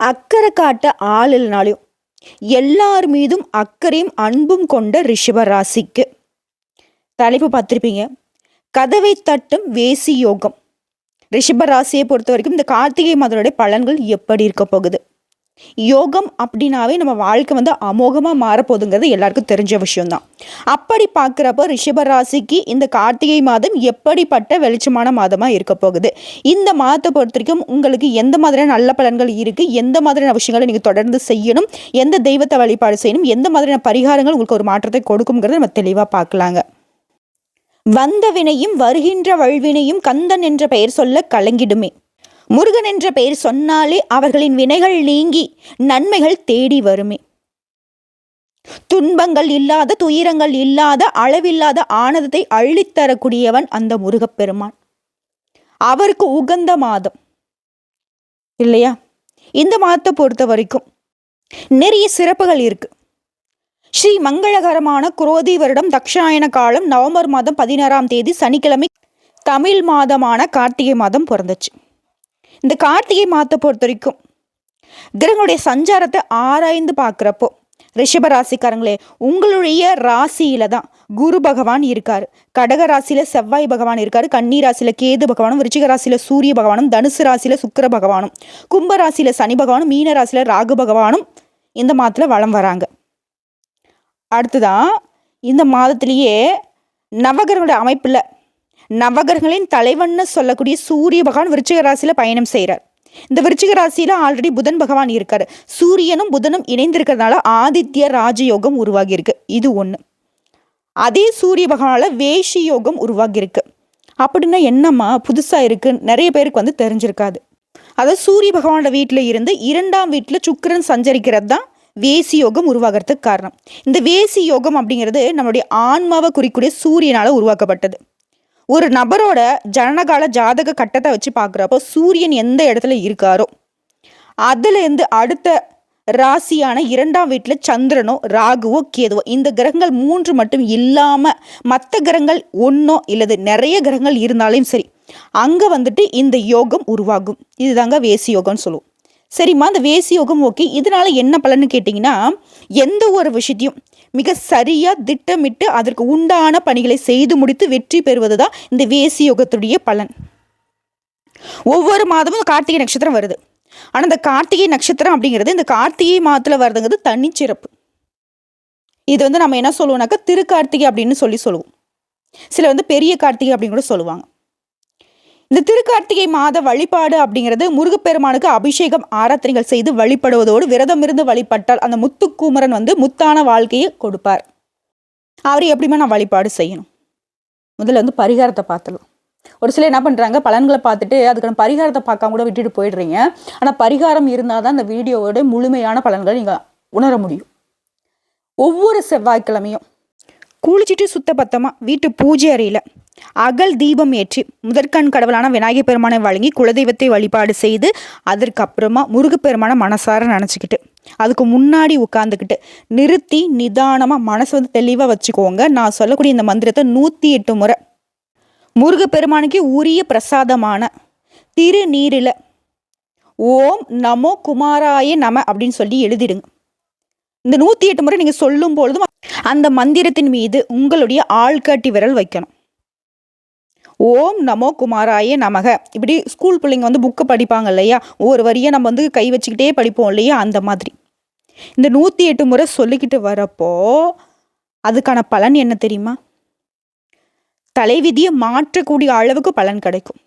அக்கறை காட்ட ஆள் இல்லைனாலையும் எல்லார் மீதும் அக்கறையும் அன்பும் கொண்ட ரிஷப ராசிக்கு. தலைப்பு பார்த்துருப்பீங்க. கதவை தட்டும் வேசி யோகம். ரிஷப ராசியை பொறுத்த வரைக்கும் இந்த கார்த்திகை மாதனுடைய பலன்கள் எப்படி இருக்க போகுது? யோகம் அப்படின்னாவே நம்ம வாழ்க்கை வந்து அமோகமாக மாறப்போகுதுங்கிறது எல்லாருக்கும் தெரிஞ்ச விஷயம்தான். அப்படி பார்க்குறப்போ ரிஷபராசிக்கு இந்த கார்த்திகை மாதம் எப்படிப்பட்ட வெளிச்சமான மாதமாக இருக்க போகுது? இந்த மாதத்தை பொறுத்த வரைக்கும் உங்களுக்கு எந்த மாதிரியான நல்ல பலன்கள் இருக்குது எந்த மாதிரியான விஷயங்களை நீங்கள் தொடர்ந்து செய்யணும்? எந்த தெய்வத்தை வழிபாடு செய்யணும்? எந்த மாதிரியான பரிகாரங்கள் உங்களுக்கு ஒரு மாற்றத்தை கொடுக்குங்கிறத நம்ம தெளிவாக பார்க்கலாங்க. வந்த வினையும் வருகின்ற வல்வினையும் கந்தன் என்ற பெயர் சொல்ல கலங்கிடுமே. முருகன் என்ற பெயர் சொன்னாலே அவர்களின் வினைகள் நீங்கி நன்மைகள் தேடி வருமே. துன்பங்கள் இல்லாத துயரங்கள் இல்லாத அளவில்லாத ஆனந்தத்தை அள்ளித்தரக்கூடியவன் அந்த முருகப்பெருமான். அவருக்கு உகந்த மாதம். இல்லையா? இந்த மாதத்தை பொறுத்த வரைக்கும் நிறைய சிறப்புகள் இருக்கு. ஸ்ரீ மங்களகரமான குரோதி வருடம் தக்ஷாயன காலம் நவம்பர் மாதம் பதினாறாம் தேதி சனிக்கிழமை தமிழ் மாதமான கார்த்திகை மாதம் பிறந்துச்சு. இந்த கார்த்திகை மாதத்தை பொறுத்த வரைக்கும் கிரகங்களுடைய சஞ்சாரத்தை ஆராய்ந்து பார்க்குறப்போ ரிஷப ராசிக்காரங்களே உங்களுடைய ராசியில தான் குரு பகவான் இருக்காரு. கடக ராசியில செவ்வாய் பகவான் இருக்காரு கன்னி ராசியில கேது பகவானும் விருச்சிக ராசியில சூரிய பகவானும் தனுசு ராசியில சுக்கர பகவானும் கும்ப ராசியில சனி பகவானும் மீன ராசியில ராகு பகவானும் இந்த மாதத்துல வளம் வராங்க. அடுத்துதான் இந்த மாதத்திலேயே நவகரங்களுடைய அமைப்பில் நவகர்களின் தலைவன்னு சொல்லக்கூடிய சூரிய பகவான் விருச்சிக ராசியில் பயணம் செய்கிறார் இந்த விருச்சிக ராசியில் ஆல்ரெடி புதன் பகவான் இருக்கார். சூரியனும் புதனும் இணைந்திருக்கிறதுனால ஆதித்ய ராஜயோகம் உருவாகி இருக்கு இது ஒன்று அதே சூரிய பகவானால் வேஷி யோகம் உருவாகி இருக்கு அப்படின்னா என்னம்மா? புதுசாக இருக்கு. நிறைய பேருக்கு வந்து தெரிஞ்சிருக்காது. அதாவது சூரிய பகவானோட வீட்டில் இருந்து இரண்டாம் வீட்டில் சுக்கரன் சஞ்சரிக்கிறது தான் வேசி யோகம் உருவாகிறதுக்கு காரணம். இந்த வேசி யோகம் அப்படிங்கிறது நம்மளுடைய ஆன்மாவை குறிக்கூடிய சூரியனால் உருவாக்கப்பட்டது. ஒரு நபரோட ஜனனகால ஜாதக கட்டத்தை வச்சு பார்க்குறப்போ சூரியன் எந்த இடத்துல இருக்காரோ அதுலேருந்து அடுத்த ராசியான இரண்டாம் வீட்டில் சந்திரனோ ராகுவோ கேதுவோ இந்த கிரகங்கள் மூன்று மட்டும் இல்லாமல் மற்ற கிரகங்கள் ஒன்றோ இல்லது நிறைய கிரகங்கள் இருந்தாலும் சரி அங்கே வந்துட்டு இந்த யோகம் உருவாகும். இதுதாங்க வேசி யோகம்னு சொல்லுவோம். சரிம்மா அந்த வேசி யோகம் ஓகே. இதனால என்ன பலன்னு கேட்டிங்கன்னா எந்த ஒரு விஷயத்தையும் மிக சரியாக திட்டமிட்டு அதற்கு உண்டான பணிகளை செய்து முடித்து வெற்றி பெறுவது தான் இந்த வேசி யோகத்துடைய பலன். ஒவ்வொரு மாதமும் கார்த்திகை நட்சத்திரம் வருது. ஆனால் இந்த கார்த்திகை நட்சத்திரம் அப்படிங்கிறது இந்த கார்த்திகை மாதத்தில் வருதுங்கிறது தனிச்சிறப்பு. இது வந்து நம்ம என்ன சொல்லுவோம்னாக்கா திருக்கார்த்திகை அப்படின்னு சொல்லி சொல்லுவோம். சில வந்து பெரிய கார்த்திகை அப்படின்னு கூட சொல்லுவாங்க. இந்த திருக்கார்த்திகை மாத வழிபாடு அப்படிங்கிறது முருகப்பெருமானுக்கு அபிஷேகம் ஆராத்தனைகள் செய்து வழிபடுவதோடு விரதம் இருந்து வழிபட்டால் அந்த முத்துக்குமரன் வந்து முத்தான வாழ்க்கையை கொடுப்பார். அவர் எப்படிமா நான் வழிபாடு செய்யணும். முதல்ல வந்து பரிகாரத்தை பார்த்துலாம் ஒரு சிலர் என்ன பண்ணுறாங்க பலன்களை பார்த்துட்டு அதுக்கான பரிகாரத்தை பார்க்காம கூட விட்டுட்டு போயிடுறீங்க. ஆனால் பரிகாரம் இருந்தால் தான் அந்த வீடியோவோட முழுமையான பலன்களை நீங்கள் உணர முடியும். ஒவ்வொரு செவ்வாய்க்கிழமையும் குளிச்சுட்டு சுத்தபத்தமாக வீட்டு பூஜை அறையில் அகல் தீபம் ஏற்றி முதற்கண் கடவுளான விநாயகர் பெருமானை வழங்கி குலதெய்வத்தை வழிபாடு செய்து அதற்கப்புறமா முருகப்பெருமானை மனசார நினச்சிக்கிட்டு அதுக்கு முன்னாடி உட்காந்துக்கிட்டு நிறுத்தி நிதானமாக மனசு வந்து தெளிவாக வச்சுக்கோங்க. நான் சொல்லக்கூடிய இந்த மந்திரத்தை நூற்றி எட்டு முறை. முருகப்பெருமானுக்கு உரிய பிரசாதமான திருநீரில் ஓம் நமோ குமாராய நம அப்படின்னு சொல்லி எழுதிடுங்க. இந்த நூற்றி எட்டு முறை நீங்கள் சொல்லும் பொழுதும் அந்த மந்திரத்தின் மீது உங்களுடைய ஆள்காட்டி விரல் வைக்கணும். ஓம் நமோ குமாராய நமக. இப்படி ஸ்கூல் பிள்ளைங்க வந்து புக்கு படிப்பாங்க இல்லையா? ஒவ்வொரு வரியை நம்ம வந்து கை வச்சுக்கிட்டே படிப்போம் இல்லையா? அந்த மாதிரி. இந்த நூற்றி எட்டு முறை சொல்லிக்கிட்டு வரப்போ அதுக்கான பலன் என்ன தெரியுமா? தலைவிதியை மாற்றக்கூடிய அளவுக்கு பலன் கிடைக்கும்.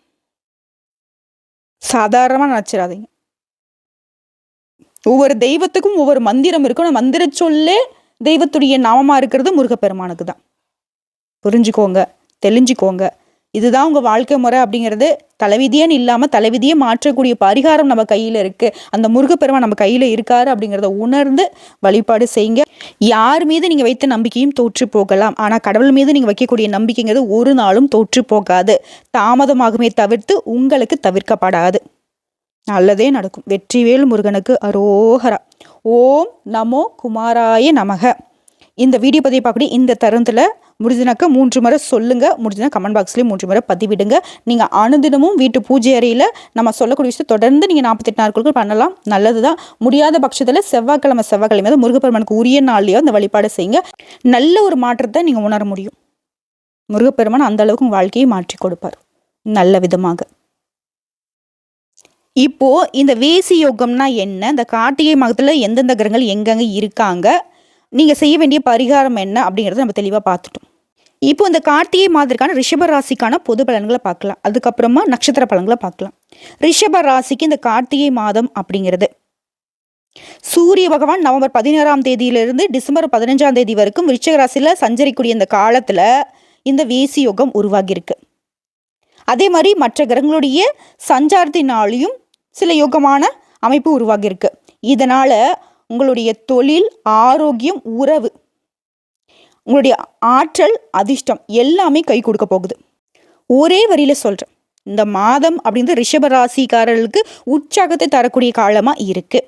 சாதாரணமாக நினச்சிடாதீங்க. ஒவ்வொரு தெய்வத்துக்கும் ஒவ்வொரு மந்திரம் இருக்கும். மந்திர சொல்லே தெய்வத்துடைய நாமமாக இருக்கிறது முருகப்பெருமானுக்கு தான் புரிஞ்சுக்கோங்க தெளிஞ்சுக்கோங்க. இதுதான் உங்கள் வாழ்க்கை முறை அப்படிங்கிறது. தலைவிதியன்னு இல்லாமல் தலைவிதியை மாற்றக்கூடிய பரிகாரம் நம்ம கையில் இருக்குது அந்த முருகப்பெருமான் நம்ம கையில் இருக்காரு அப்படிங்கிறத உணர்ந்து வழிபாடு செய்யுங்க. யார் மீது நீங்கள் வைத்த நம்பிக்கையும் தோற்று போகலாம். ஆனால் கடவுள் மீது நீங்கள் வைக்கக்கூடிய நம்பிக்கைங்கிறது ஒரு நாளும் தோற்று போகாது. தாமதமாகுமே தவிர்த்து உங்களுக்கு தவிர்க்கப்படாது. நல்லதே நடக்கும். வெற்றிவேல் முருகனுக்கு அரோகரா. ஓம் நமோ குமாராய நமக. இந்த வீடியோ பதிவை பார்க்கக்கூடிய இந்த தருணத்தில் முடிஞ்சனாக்கா மூன்று முறை சொல்லுங்கள் முடிஞ்சினா கமெண்ட் பாக்ஸ்லேயும் மூன்று முறை பதிவிடுங்க. நீங்கள் அனுதினமும் வீட்டு பூஜை அறையில் நம்ம சொல்லக்கூடிய விஷயத்தை தொடர்ந்து நீங்கள் நாற்பத்தெட்டு நாட்களுக்கு பண்ணலாம். நல்லது தான் முடியாத பட்சத்தில் செவ்வாய்க்கிழமை செவ்வாய்க்கிழமை தான் முருகப்பெருமானுக்கு உரிய நாள்லையோ அந்த வழிபாடு செய்யுங்க. நல்ல ஒரு மாற்றத்தை நீங்கள் உணர முடியும். முருகப்பெருமான் அந்த அளவுக்கு உங்கள் வாழ்க்கையை மாற்றி கொடுப்பார். நல்ல விதமாக. இப்போ இந்த வேசி யோகம்னா என்ன? இந்த கார்த்திகை மாதத்தில் எந்தெந்த கிரகங்கள் எங்கெங்க இருக்காங்க? நீங்கள் செய்ய வேண்டிய பரிகாரம் என்ன அப்படிங்கிறத நம்ம தெளிவாக பார்த்துட்டோம். இப்போ இந்த கார்த்திகை மாதிரிக்கான ரிஷப ராசிக்கான பொது பலன்களை பார்க்கலாம். அதுக்கப்புறமா நட்சத்திர பலன்களை பார்க்கலாம். ரிஷப ராசிக்கு இந்த கார்த்திகை மாதம் அப்படிங்கிறது. சூரிய பகவான் நவம்பர் பதினாறாம் தேதியிலிருந்து டிசம்பர் பதினஞ்சாம் தேதி வரைக்கும் ரிஷப ராசியில் சஞ்சரிக்கூடிய இந்த காலத்தில் இந்த வேசி யோகம் உருவாகியிருக்கு. அதே மாதிரி மற்ற கிரகங்களுடைய சஞ்சாரத்தினாலையும் சில யோகமான அமைப்பு உருவாகியிருக்கு. இதனால் உங்களுடைய தொழில் ஆரோக்கியம் உறவு உங்களுடைய ஆற்றல் அதிர்ஷ்டம் எல்லாமே கை கொடுக்க போகுது. ஒரே வரியில சொல்கிறேன் இந்த மாதம் அப்படின்றது ரிஷபராசிக்காரர்களுக்கு உற்சாகத்தை தரக்கூடிய காலமாக இருக்குது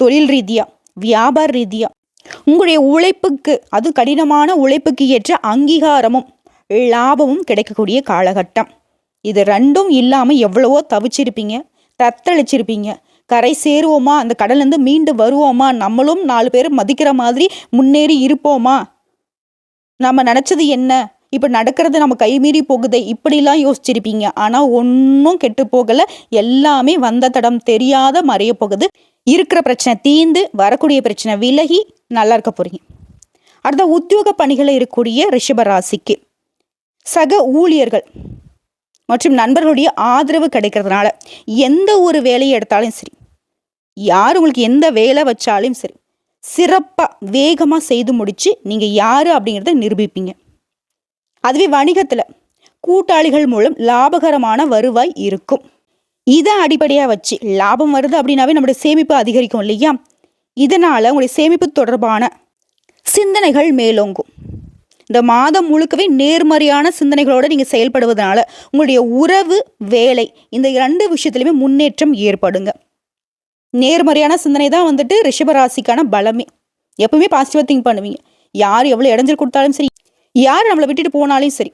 தொழில் ரீதியாக வியாபார ரீதியாக உங்களுடைய உழைப்புக்கு அது கடினமான உழைப்புக்கு ஏற்ற அங்கீகாரமும் லாபமும் கிடைக்கக்கூடிய காலகட்டம். இது ரெண்டும் இல்லாமல் எவ்வளவோ தவிச்சிருப்பீங்க தத்தளிச்சிருப்பீங்க. கரை சேருவோமா? அந்த கடல்லேருந்து மீண்டு வருவோமா? நம்மளும் நாலு பேர் மதிக்கிற மாதிரி முன்னேறி இருப்போமா? நம்ம நினச்சது என்ன? இப்போ நடக்கிறது நம்ம கைமீறி போகுதே. இப்படிலாம் யோசிச்சிருப்பீங்க. ஆனால் ஒன்றும் கெட்டு போகலை. எல்லாமே வந்த தடம் தெரியாத மறைய போகுது. இருக்கிற பிரச்சனை தீந்து வரக்கூடிய பிரச்சனை விலகி நல்லா இருக்க போகிறீங்க அடுத்த உத்தியோக பணிகளில் இருக்கக்கூடிய ரிஷபராசிக்கு சக ஊழியர்கள். மற்றும் நண்பர்களுடைய ஆதரவு கிடைக்கிறதுனால எந்த ஒரு வேலையை எடுத்தாலும் சரி யார் உங்களுக்கு எந்த வேலை வச்சாலும் சரி சிறப்பாக வேகமாக செய்து முடித்து நீங்கள் யார் அப்படிங்கிறத நிரூபிப்பீங்க. அதுவே வணிகத்தில் கூட்டாளிகள் மூலம் லாபகரமான வருவாய் இருக்கும். இதை அடிப்படையாக வச்சு லாபம் வருது அப்படின்னாவே நம்மளுடைய சேமிப்பு அதிகரிக்கும் இல்லையா? இதனால் உங்களுடைய சேமிப்பு தொடர்பான சிந்தனைகள் மேலோங்கும். இந்த மாதம் முழுக்கவே நேர்மறையான சிந்தனைகளோடு நீங்கள் செயல்படுவதனால உங்களுடைய உறவு வேலை இந்த இரண்டு விஷயத்துலையுமே முன்னேற்றம் ஏற்படுங்க. நேர்மறையான சிந்தனை தான் வந்துட்டு ரிஷபராசிக்கான பலமே. எப்பவுமே பாசிட்டிவாக திங்க் பண்ணுவீங்க. யார் எவ்வளோ இடைஞ்சல் கொடுத்தாலும் சரி யார் நம்மளை விட்டுட்டு போனாலும் சரி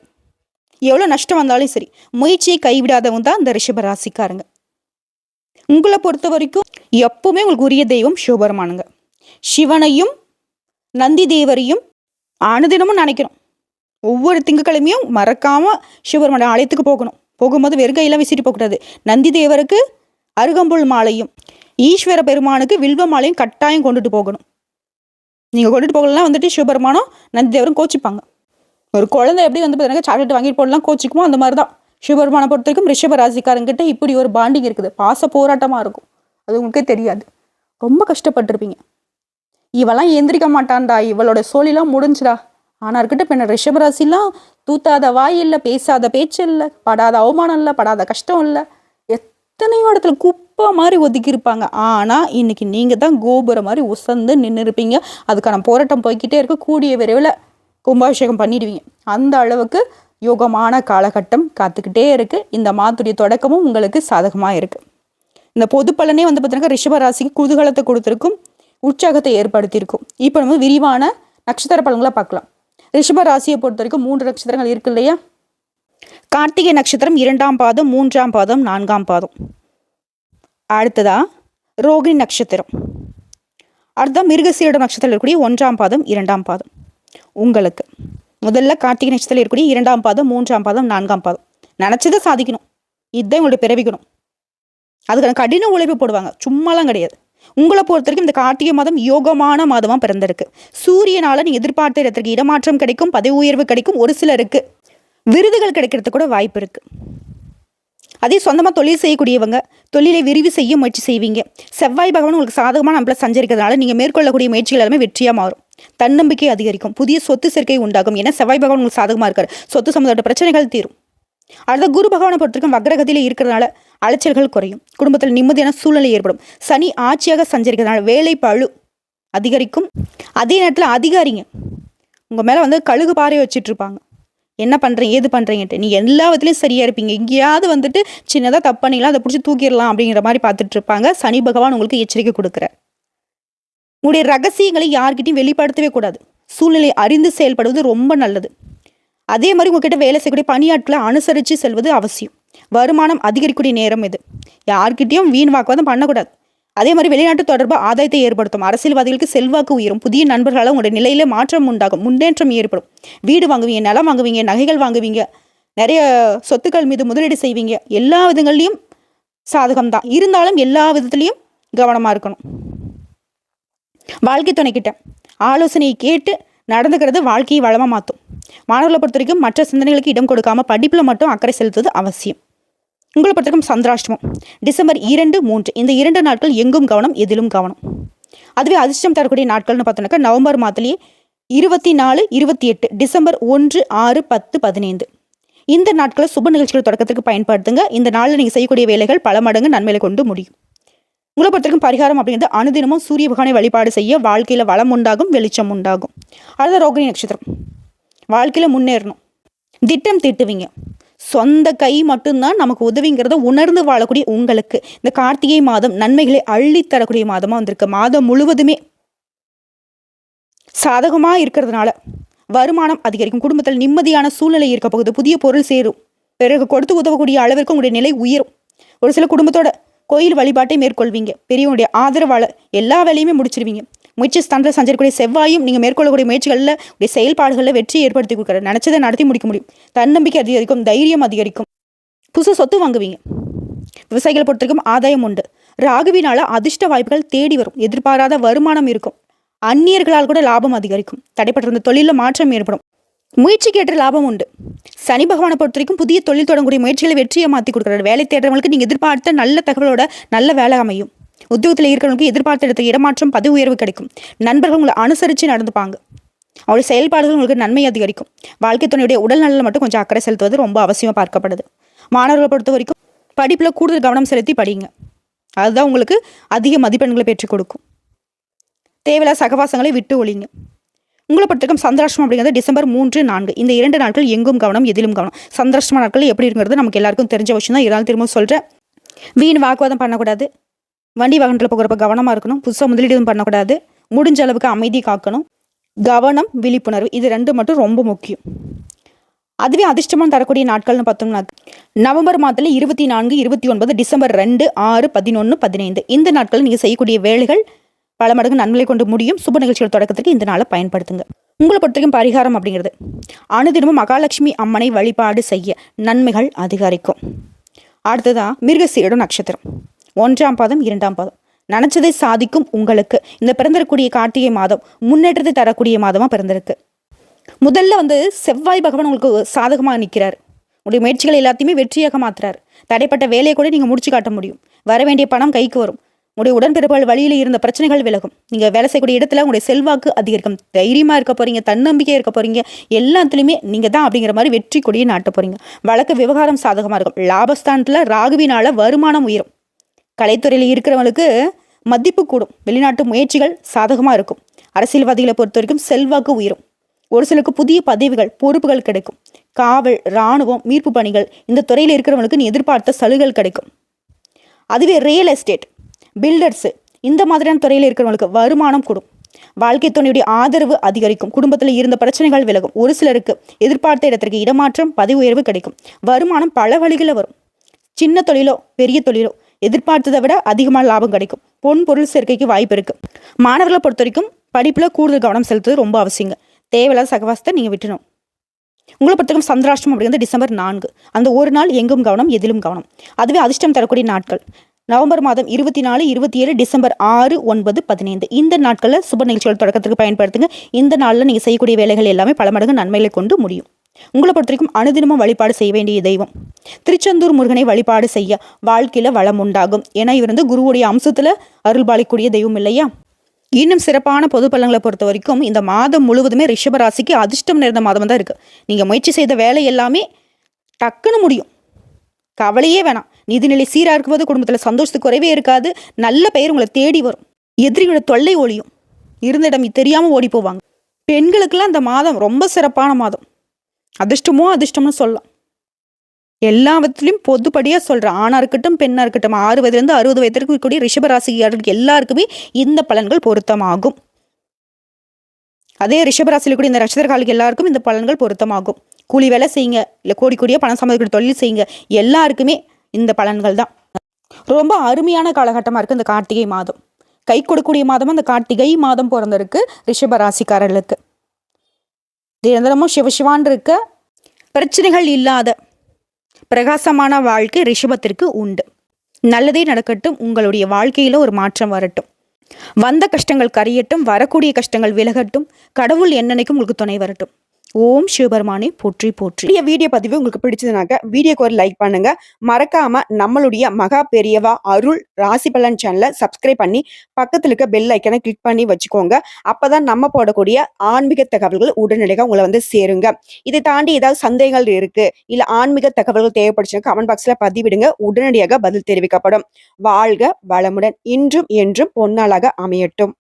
எவ்வளோ நஷ்டம் வந்தாலும் சரி முயற்சியை கைவிடாதவங்க தான் இந்த ரிஷபராசிக்காரங்க. உங்களை பொறுத்த வரைக்கும் எப்பவுமே உங்களுக்கு உரிய தெய்வம் சிவபெருமானுங்க. சிவனையும் நந்தி தேவரையும் அனுதினமும் நினைக்கணும் ஒவ்வொரு திங்கக்கிழமையும் மறக்காம சிவபெருமான ஆலயத்துக்கு போகணும். போகும்போது வெறுங்கையெல்லாம் விசிட்டு போகக்கூடாது நந்தி தேவருக்கு அருகம்புல் மாலையும் ஈஸ்வர பெருமானுக்கு வில்வ மாலையும் கட்டாயம் கொண்டுட்டு போகணும். நீங்கள் கொண்டுட்டு போகலாம் வந்துட்டு சிவபெருமானும் நந்தி தேவரும் கோச்சிப்பாங்க. ஒரு குழந்தை எப்படி வந்து பார்த்தீங்கன்னா சாக்லேட் வாங்கிட்டு போடலாம் கோச்சிக்குமோ அந்த மாதிரி தான் சிவபெருமானை பொறுத்த வரைக்கும் ரிஷப ராசிக்காரங்கிட்ட இப்படி ஒரு பாண்டிங் இருக்குது. பாச போராட்டமாக இருக்கும். அது உங்களுக்கே தெரியாது. ரொம்ப கஷ்டப்பட்டிருப்பீங்க. இவெல்லாம் எந்திரிக்க மாட்டான்டா இவளோட சோழிலாம் முடிஞ்சுடா. ஆனால் இருக்கட்டும் பின்ன ரிஷபராசிலாம் தூத்தாத வாய் இல்லை பேசாத பேச்சு இல்லை படாத அவமானம் இல்லை படாத கஷ்டம் இல்லை. எத்தனையோ இடத்துல குப்பை மாதிரி ஒதுக்கி இருப்பாங்க ஆனால் இன்னைக்கு நீங்கள் தான் கோபுரம் மாதிரி உசந்து நின்று இருப்பீங்க அதுக்கான போராட்டம் போய்கிட்டே இருக்க. கூடிய விரைவில் கும்பாபிஷேகம் பண்ணிடுவீங்க. அந்த அளவுக்கு யோகமான காலகட்டம் காத்துக்கிட்டே இருக்குது இந்த மாத்துடைய தொடக்கமும் உங்களுக்கு சாதகமாக இருக்குது இந்த பொது பலனே வந்து பார்த்தீங்கன்னா ரிஷபராசிக்கு குதூகலத்தை கொடுத்துருக்கும். உற்சாகத்தை ஏற்படுத்தியிருக்கும். இப்போ நம்ம விரிவான நட்சத்திர பலன்களை பார்க்கலாம். ரிஷப ராசியை பொறுத்த வரைக்கும் மூன்று நட்சத்திரங்கள் இருக்கு இல்லையா? கார்த்திகை நட்சத்திரம் இரண்டாம் பாதம் மூன்றாம் பாதம் நான்காம் பாதம். அடுத்ததா ரோகிணி நட்சத்திரம். அடுத்த மிருகசீரட நட்சத்திரம் இருக்கக்கூடிய ஒன்றாம் பாதம் இரண்டாம் பாதம். உங்களுக்கு முதல்ல கார்த்திகை நட்சத்திரம் இருக்கக்கூடிய இரண்டாம் பாதம் மூன்றாம் பாதம் நான்காம் பாதம். நினச்சதை சாதிக்கணும். இதுதான் உங்களுடைய பிறவிக்கணும். அதுக்கான கடின உழைப்பு போடுவாங்க. சும்மாலாம் கிடையாது. உங்களை பொறுத்த வரைக்கும் இந்த கார்த்திகை மாதம் யோகமான மாதமாக பிறந்திருக்கு. சூரியனால் நீ எதிர்பார்த்த இடத்திற்கு இடமாற்றம் கிடைக்கும் பதவி உயர்வு கிடைக்கும் ஒரு சிலருக்கு விருதுகள் கிடைக்கிறதுக்கு கூட வாய்ப்பு இருக்குது அதே சொந்தமாக தொழில் செய்யக்கூடியவங்க தொழிலை விரிவு செய்ய முயற்சி செய்வீங்க. செவ்வாய் பகவான் உங்களுக்கு சாதகமாக நம்மள சஞ்சரிக்கிறதுனால நீங்கள் மேற்கொள்ளக்கூடிய முயற்சிகள் எல்லாமே வெற்றியாக மாறும். தன்னம்பிக்கை அதிகரிக்கும். புதிய சொத்து சேர்க்கை உண்டாகும். ஏன்னா செவ்வாய் பகவான் உங்களுக்கு சாதகமாக இருக்கார். சொத்து சம்மந்தப்பட்ட பிரச்சனைகள் தீரும். அடுத்த குரு பகவானை பொறுத்திருக்கும் வக்ரகதியில் இருக்கிறதுனால அலைச்சல்கள் குறையும். குடும்பத்தில் நிம்மதியான சூழ்நிலை ஏற்படும். சனி ஆட்சியாக சஞ்சரிக்கிறதுனால வேலை பழு அதிகரிக்கும். அதே நேரத்தில் அதிகாரிங்க உங்கள் மேலே வந்து கழுகு பாறை வச்சுட்டு இருப்பாங்க என்ன பண்ணுறீங்க ஏது பண்ணுறீங்கன்ட்டு நீ எல்லா விதத்துலையும் சரியாக இருப்பீங்க. எங்கேயாவது வந்துட்டு சின்னதாக தப்பு பண்ணிக்கலாம் அதை பிடிச்சி தூக்கிடலாம் அப்படிங்கிற மாதிரி பார்த்துட்டு இருப்பாங்க சனி பகவான் உங்களுக்கு எச்சரிக்கை கொடுக்குறார். உங்களுடைய ரகசியங்களை யார்கிட்டையும் வெளிப்படுத்தவே கூடாது. சூழ்நிலை அறிந்து செயல்படுவது ரொம்ப நல்லது. அதே மாதிரி உங்ககிட்ட வேலை செய்யக்கூடிய பணியாட்களை அனுசரித்து செல்வது அவசியம். வருமானம் அதிகரிக்கக்கூடிய நேரம் இது. யார்கிட்டையும் வீண் வாக்குவாதம் பண்ணக்கூடாது. அதே மாதிரி வெளிநாட்டு தொடர்பு ஆதாயத்தை ஏற்படுத்தும். அரசியல்வாதிகளுக்கு செல்வாக்கு உயரும். புதிய நண்பர்களால் உங்களுடைய நிலையில மாற்றம் உண்டாகும். முன்னேற்றம் ஏற்படும். வீடு வாங்குவீங்க நிலம் வாங்குவீங்க நகைகள் வாங்குவீங்க நிறைய சொத்துக்கள் மீது முதலீடு செய்வீங்க. எல்லா விதங்கள்லையும் சாதகம் தான் இருந்தாலும் எல்லா விதத்துலையும் கவனமாக இருக்கணும். வாழ்க்கை துணைக்கிட்ட ஆலோசனையை கேட்டு நடந்துக்கிறது வாழ்க்கையை வளமாக மாற்றும் மாணவர்களை பொறுத்த வரைக்கும் மற்ற சிந்தனைகளுக்கு இடம் கொடுக்காம படிப்பில் மட்டும் அக்கறை செலுத்துவது அவசியம். உங்களை பொறுத்தவரைக்கும் சந்திராஷ்டமம். டிசம்பர் இரண்டு மூன்று. இந்த இரண்டு நாட்கள் எங்கும் கவனம் எதிலும் கவனம். அதுவே அதிர்ஷ்டம் தரக்கூடிய நாட்கள்னு பார்த்தோன்னாக்கா நவம்பர் மாதத்துலேயே இருபத்தி நாலு இருபத்தி எட்டு டிசம்பர் ஒன்று ஆறு பத்து பதினைந்து. இந்த நாட்களை சுப நிகழ்ச்சிகள் தொடக்கத்துக்கு பயன்படுத்துங்க. இந்த நாளில் நீங்கள் செய்யக்கூடிய வேலைகள் பல மடங்கு நன்மையில கொண்டு முடியும். உங்களை பொறுத்தவரைக்கும் பரிகாரம் அப்படிங்கிறது அனுதினமும் சூரிய பகவானை வழிபாடு செய்ய வாழ்க்கையில் வளம் உண்டாகும் வெளிச்சம் உண்டாகும். அடுத்த ரோகிணி நட்சத்திரம். வாழ்க்கையில் முன்னேறணும். திட்டம் தீட்டுவீங்க. சொந்த கை மட்டும்தான் நமக்கு உதவிங்கிறத உணர்ந்து வாழக்கூடிய உங்களுக்கு. இந்த கார்த்திகை மாதம் நன்மைகளை அள்ளித்தரக்கூடிய மாதமாக வந்திருக்கு. மாதம் முழுவதுமே சாதகமாக இருக்கிறதுனால வருமானம் அதிகரிக்கும். குடும்பத்தில் நிம்மதியான சூழ்நிலை இருக்க போகுது. புதிய பொருள் சேரும். பிறகு கொடுத்து உதவக்கூடிய அளவிற்கு உங்களுடைய நிலை உயரும். ஒரு சில குடும்பத்தோட கோயில் வழிபாட்டை மேற்கொள்வீங்க. பெரியவங்களுடைய ஆதரவால எல்லா வேலையுமே முடிச்சிருவீங்க. முயற்சி ஸ்தானத்தில் சஞ்சரிக்கூடிய செவ்வாயும் நீங்கள் மேற்கொள்ளக்கூடிய முயற்சிகளில் உடைய செயல்பாடுகளில் வெற்றி ஏற்படுத்தி கொடுக்குற நினச்சதை நடத்தி முடிக்க முடியும். தன்னம்பிக்கை அதிகரிக்கும் தைரியம் அதிகரிக்கும். புதுசு சொத்து வாங்குவீங்க. விவசாயிகளை பொறுத்தவரைக்கும் ஆதாயம் உண்டு. ராகுவினால அதிர்ஷ்ட வாய்ப்புகள் தேடி வரும். எதிர்பாராத வருமானம் இருக்கும். அந்நியர்களால் கூட லாபம் அதிகரிக்கும். தடைப்பட்டிருந்த தொழிலில் மாற்றம் ஏற்படும். முயற்சிக்கு ஏற்ற லாபம் உண்டு. சனி பகவானை பொறுத்த வரைக்கும் புதிய தொழில் தொடங்கக்கூடிய முயற்சிகளை வெற்றியை மாற்றி கொடுக்குறாரு. வேலை தேடுறவங்களுக்கு நீங்கள் எதிர்பார்த்த நல்ல தகவலோட நல்ல வேலை அமையும். உத்தியோகத்தில் இருக்கிறவங்களுக்கு எதிர்பார்த்த இடத்துல இடமாற்றம் பதவி உயர்வு கிடைக்கும். நண்பர்கள் உங்களை அனுசரித்து நடந்துப்பாங்க. அவருடைய செயல்பாடுகள் உங்களுக்கு நன்மை அதிகரிக்கும். வாழ்க்கை துணையுடைய உடல் நலனில் மட்டும் கொஞ்சம் அக்கறை செலுத்துவது ரொம்ப அவசியமாக பார்க்கப்படுது. மாணவர்களை பொறுத்த வரைக்கும் படிப்பில் கூடுதல் கவனம் செலுத்தி படிங்க. அதுதான் உங்களுக்கு அதிக மதிப்பெண்களை பெற்றுக் கொடுக்கும். தேவையில்லா சகவாசங்களை விட்டு ஒழிங்க. உங்களை பொறுத்தவரைக்கும் சந்திராஷ்டம் அப்படிங்கிறது டிசம்பர் மூன்று நான்கு. இந்த இரண்டு நாட்கள் எங்கும் கவனம் எதிலும் கவனம். சந்திராஷ்டம நாட்கள் எப்படி இருக்கிறது நமக்கு எல்லாருக்கும் தெரிஞ்ச விஷயம் தான் இருந்தாலும் திரும்ப சொல்கிறேன் வீண் வாக்குவாதம் பண்ணக்கூடாது. வண்டி வாகனத்தில் போகிறப்ப கவனமாக இருக்கணும். புதுசாக முதலீடு பண்ணக்கூடாது. முடிஞ்ச அளவுக்கு அமைதி காக்கணும். கவனம் விழிப்புணர்வு இது ரெண்டு மட்டும் ரொம்ப முக்கியம். அதுவே அதிர்ஷ்டமாக தரக்கூடிய நாட்கள்னு பார்த்தோம்னா நவம்பர் மாதத்தில் இருபத்தி நான்கு இருபத்தி ஒன்பது டிசம்பர் ரெண்டு ஆறு பதினொன்று பதினைந்து. இந்த நாட்கள் நீங்கள் செய்யக்கூடிய வேலைகள் பல மடங்கு நன்மையை கொண்டு முடியும். சுப நிகழ்ச்சிகள் தொடக்கத்திற்கு இந்த நாளை பயன்படுத்துங்க. உங்களை பொறுத்தவரைக்கும் பரிகாரம் அப்படிங்கிறது அனுதினமும் மகாலட்சுமி அம்மனை வழிபாடு செய்ய நன்மைகள் அதிகரிக்கும். அடுத்ததான் மிருகசீரடம் நட்சத்திரம். ஒன்றாம் பாதம் இரண்டாம் பாதம். நினச்சதை சாதிக்கும் உங்களுக்கு. இந்த பிறந்திருக்கூடிய கார்த்திகை மாதம் முன்னேற்றத்தை தரக்கூடிய மாதமாக பிறந்திருக்கு. முதல்ல வந்து செவ்வாய் பகவான் உங்களுக்கு சாதகமாக நிற்கிறார். உங்களுடைய முயற்சிகள் எல்லாத்தையுமே வெற்றியாக மாற்றுறார் தடைப்பட்ட வேலையை கூட நீங்கள் முடிச்சு காட்ட முடியும். வர வேண்டிய பணம் கைக்கு வரும். உங்களுடைய உடன்பிறப்புகள் வழியில் இருந்த பிரச்சனைகள் விலகும். நீங்கள் வேலை செய்யக்கூடிய இடத்துல உங்களுடைய செல்வாக்கு அதிகரிக்கும். தைரியமாக இருக்க போகிறீங்க தன்னம்பிக்கையாக இருக்க போகிறீங்க எல்லாத்துலேயுமே நீங்கள் தான் அப்படிங்கிற மாதிரி வெற்றி கொடியை நாட்ட போகிறீங்க வழக்கு விவகாரம் சாதகமாக இருக்கும். லாபஸ்தானத்தில் ராகுவினால் வருமானம் உயரும். கலைத்துறையில் இருக்கிறவங்களுக்கு மதிப்பு கூடும். வெளிநாட்டு முயற்சிகள் சாதகமாக இருக்கும். அரசியல்வாதிகளை பொறுத்த வரைக்கும் செல்வாக்கு உயரும். ஒரு சிலருக்கு புதிய பதவிகள் பொறுப்புகள் கிடைக்கும். காவல் இராணுவம் மீட்பு பணிகள் இந்த துறையில் இருக்கிறவங்களுக்கு நீ எதிர்பார்த்த சலுகைகள் கிடைக்கும். அதுவே ரியல் எஸ்டேட் பில்டர்ஸு இந்த மாதிரியான துறையில் இருக்கிறவங்களுக்கு வருமானம் கூடும். வாழ்க்கை துணையுடைய ஆதரவு அதிகரிக்கும். குடும்பத்தில் இருந்த பிரச்சனைகள் விலகும். ஒரு சிலருக்கு எதிர்பார்த்த இடத்திற்கு இடமாற்றம் பதவி உயர்வு கிடைக்கும். வருமானம் பல வழிகளில் வரும். சின்ன தொழிலோ பெரிய தொழிலோ எதிர்பார்த்ததை விட அதிகமான லாபம் கிடைக்கும். பொன் பொருள் சேர்க்கைக்கு வாய்ப்பு இருக்குது மாணவர்களை பொறுத்த வரைக்கும் படிப்பில் கூடுதல் கவனம் செலுத்துவது ரொம்ப அவசியங்க. தேவையில்லாத சகவாசத்தை நீங்கள் விட்டுணும் உங்களை பொறுத்தவரைக்கும் சந்திராஷ்டம் அப்படிங்கிறது டிசம்பர் நான்கு. அந்த ஒரு நாள் எங்கும் கவனம் எதிலும் கவனம். அதுவே அதிர்ஷ்டம் தரக்கூடிய நாட்கள். நவம்பர் மாதம் இருபத்தி நாலு இருபத்தி ஏழு டிசம்பர் ஆறு ஒன்பது பதினைந்து. இந்த நாட்களில் சுப நிகழ்ச்சிகள் தொடக்கத்துக்கு பயன்படுத்துங்க. இந்த நாளில் நீங்கள் செய்யக்கூடிய வேலைகள் எல்லாமே பல மடங்கு நன்மைகளை கொண்டு முடியும். உங்களை பொறுத்த வரைக்கும் அனுதினமும் வழிபாடு செய்ய வேண்டிய தெய்வம். திருச்செந்தூர் முருகனை வழிபாடு செய்ய வாழ்க்கையில் வளம் உண்டாகும். ஏன்னா இவர் வந்து குருவுடைய அம்சத்தில் அருள்பாலிக்கூடிய தெய்வம் இல்லையா? இன்னும் சிறப்பான பொது பலன்களை பொறுத்த வரைக்கும் இந்த மாதம் முழுவதுமே ரிஷபராசிக்கு அதிர்ஷ்டம் நிறைந்த மாதம் தான் இருக்குது நீங்கள் முயற்சி செய்த வேலை எல்லாமே டக்குன்னு முடியும். கவலையே வேணாம். நிதிநிலை சீராக இருக்கும்போது குடும்பத்தில் சந்தோஷத்துக்கு குறைவே இருக்காது. நல்ல பெயர் உங்களை தேடி வரும். எதிரியோட தொல்லை ஒழியும். இருந்த இடம் தெரியாமல் ஓடி போவாங்க. பெண்களுக்கெல்லாம் இந்த மாதம் ரொம்ப சிறப்பான மாதம். அதிர்ஷ்டமோ அதிர்ஷ்டமோ சொல்லலாம். எல்லா பொதுப்படியாக சொல்கிறேன் ஆணாக இருக்கட்டும் பெண்ணாக இருக்கட்டும் ஆறு வயதுலேருந்து அறுபது வயதிற்கு இருக்கக்கூடிய ரிஷபராசிக்காரர்களுக்கு எல்லாருக்குமே இந்த பலன்கள் பொருத்தமாகும். அதே ரிஷபராசியில் கூட இந்த நட்சத்திரக்காலுக்கு எல்லாருக்கும் இந்த பலன்கள் பொருத்தமாகும். கூலி வேலை செய்யுங்க. இல்லை கோடி கோடியாக பணம் சம்பாதிக்கிற தொழில் செய்யுங்க. எல்லாருக்குமே இந்த பலன்கள் தான். ரொம்ப அருமையான காலகட்டமாக இருக்குது இந்த கார்த்திகை மாதம். கை கொடுக்கக்கூடிய மாதம் அந்த கார்த்திகை மாதம் பிறந்திருக்கு ரிஷப நிரந்தரமும் சிவசிவான் இருக்க பிரச்சனைகள் இல்லாத பிரகாசமான வாழ்க்கை ரிஷபத்திற்கு உண்டு. நல்லதே நடக்கட்டும் உங்களுடைய வாழ்க்கையில் ஒரு மாற்றம் வரட்டும். வந்த கஷ்டங்கள் கரையட்டும் வரக்கூடிய கஷ்டங்கள் விலகட்டும் கடவுள் என்னன்னைக்கும் உங்களுக்கு துணை வரட்டும். ஓம் சிவபெருமானே போற்றி போற்றி. இந்த வீடியோ பதிவு உங்களுக்கு பிடிச்சதுனாக்க வீடியோக்கு ஒரு லைக் பண்ணுங்க. மறக்காம நம்மளுடைய மகா பெரியவா அருள் ராசி பலன் சேனலை சப்ஸ்கிரைப் பண்ணி பக்கத்தில் இருக்க பெல் ஐக்கனை கிளிக் பண்ணி வச்சுக்கோங்க. அப்பதான் நம்ம போடக்கூடிய ஆன்மீக தகவல்கள் உடனடியாக உங்களை வந்து சேருங்க. இதை தாண்டி ஏதாவது சந்தேகங்கள் இருக்கு இல்ல ஆன்மீக தகவல்கள் தேவைப்படுச்சுன்னா கமெண்ட் பாக்ஸ்ல பதிவிடுங்க. உடனடியாக பதில் தெரிவிக்கப்படும். வாழ்க வளமுடன் இன்றும் என்றும் பொன்னாளாக அமையட்டும்.